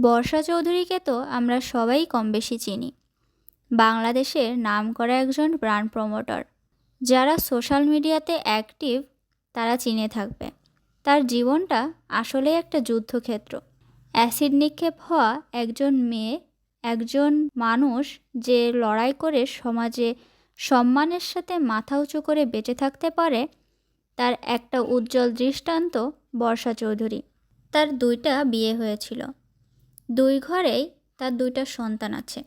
বর্ষা চৌধুরীকে তো আমরা সবাই কম বেশি চিনি। বাংলাদেশের নাম করা একজন ব্র্যান্ড প্রমোটর। যারা সোশ্যাল মিডিয়াতে অ্যাক্টিভ, তারা চিনে থাকবে। তার জীবনটা আসলে একটা যুদ্ধক্ষেত্র। অ্যাসিড নিক্ষেপ হওয়া একজন মেয়ে, একজন মানুষ যে লড়াই করে সমাজে সম্মানের সাথে মাথা উঁচু করে বেঁচে থাকতে পারে, তার একটা উজ্জ্বল দৃষ্টান্ত বর্ষা চৌধুরী। তার দুইটা বিয়ে হয়েছিল। দুই ঘরেই তার দুইটা সন্তান আছে।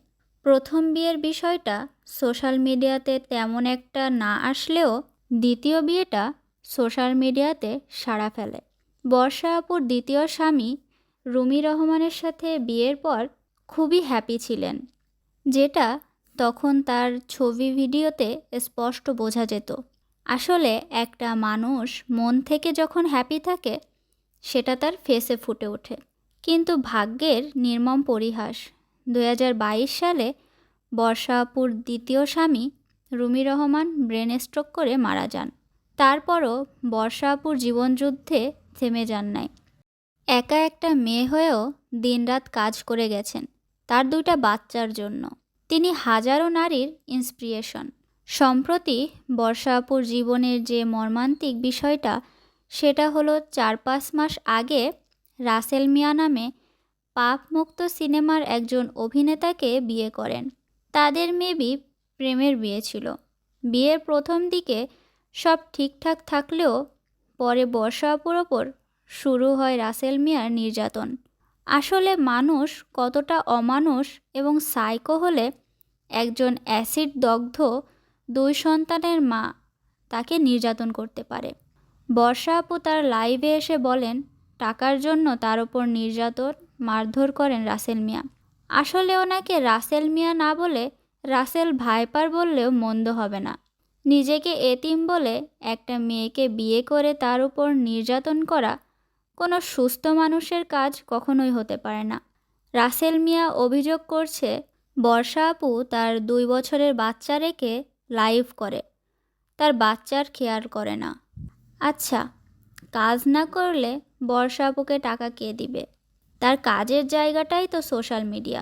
প্রথম বিয়ের বিষয়টা সোশ্যাল মিডিয়াতে তেমন একটা না আসলেও দ্বিতীয় বিয়েটা সোশ্যাল মিডিয়াতে সাড়া ফেলে। বর্ষা আপুর দ্বিতীয় স্বামী রুমি রহমানের সাথে বিয়ের পর খুবই হ্যাপি ছিলেন, যেটা তখন তার ছবি ভিডিওতে স্পষ্ট বোঝা যেত। আসলে একটা মানুষ মন থেকে যখন হ্যাপি থাকে, সেটা তার ফেসে ফুটে ওঠে। কিন্তু ভাগ্যের নির্মম পরিহাস। দু হাজার বাইশ সালে বর্ষাপুর দ্বিতীয় স্বামী রুমি রহমান ব্রেন স্ট্রোক করে মারা যান। তারপরও বর্ষাপুর জীবনযুদ্ধে থেমে যান নাই। একা একটা মেয়ে হয়েও দিনরাত কাজ করে গেছেন, তার দুইটা বাচ্চার জন্য। তিনি হাজারো নারীর ইন্সপিরেশন সম্প্রতি বর্ষাপুর জীবনের যে মর্মান্তিক বিষয়টা, সেটা হলো চার পাঁচ মাস আগে রাসেল মিয়া নামে পাপমুক্ত সিনেমার একজন অভিনেতাকে বিয়ে করেন। তাদের মেবি প্রেমের বিয়ে ছিল। বিয়ের প্রথম দিকে সব ঠিকঠাক থাকলেও পরে বর্ষা আপুর ওপর শুরু হয় রাসেল মিয়ার নির্যাতন। আসলে মানুষ কতটা অমানুষ এবং সাইকো হলে একজন অ্যাসিড দগ্ধ দুই সন্তানের মা তাকে নির্যাতন করতে পারে। বর্ষা আপু তার লাইভে এসে বলেন টাকার জন্য তার ওপর নির্যাতন, মারধর করেন রাসেল মিয়া। আসলে ওনাকে রাসেল মিয়া না বলে রাসেল ভাইপার বললেও মন্দ হবে না। নিজেকে এতিম বলে একটা মেয়েকে বিয়ে করে তার উপর নির্যাতন করা কোনো সুস্থ মানুষের কাজ কখনোই হতে পারে না। রাসেল মিয়া অভিযোগ করছে, বর্ষা আপু তার দুই বছরের বাচ্চা রেখে লাইভ করে। তার বাচ্চার খেয়াল করে না। আচ্ছা কাজ না করলে বর্ষা আপুকে টাকা কে দিবে? তার কাজের জায়গাটাই তো সোশ্যাল মিডিয়া।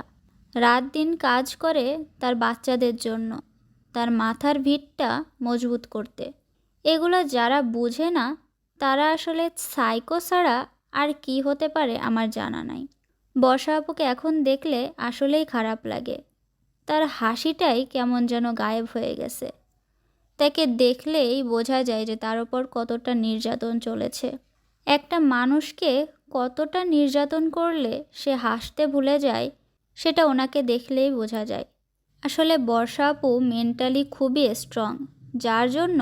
রাত দিন কাজ করে তার বাচ্চাদের জন্য। তার মাথার ভিতটা মজবুত করতে। এগুলো যারা বুঝে না, তারা আসলে সাইকো ছাড়া আর কি হতে পারে আমার জানা নাই। বর্ষা আপুকে এখন দেখলে আসলেই খারাপ লাগে। তার হাসিটাই কেমন যেন গায়েব হয়ে গেছে। তাকে দেখলেই বোঝা যায় যে তার ওপর কতটা নির্যাতন চলেছে। একটা মানুষকে কতটা নির্যাতন করলে সে হাসতে ভুলে যায়, সেটা ওনাকে দেখলেই বোঝা যায়। আসলে বর্ষা আপু মেন্টালি খুবই স্ট্রং যার জন্য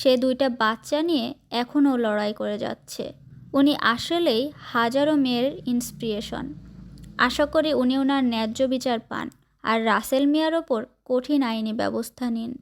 সে দুইটা বাচ্চা নিয়ে এখনও লড়াই করে যাচ্ছে। উনি আসলেই হাজারো মেয়ের ইন্সপিরেশন আশা করি উনি ওনার ন্যায্য বিচার পান, আর রাসেল মিয়ার ওপর কঠিন আইনি ব্যবস্থা নিন।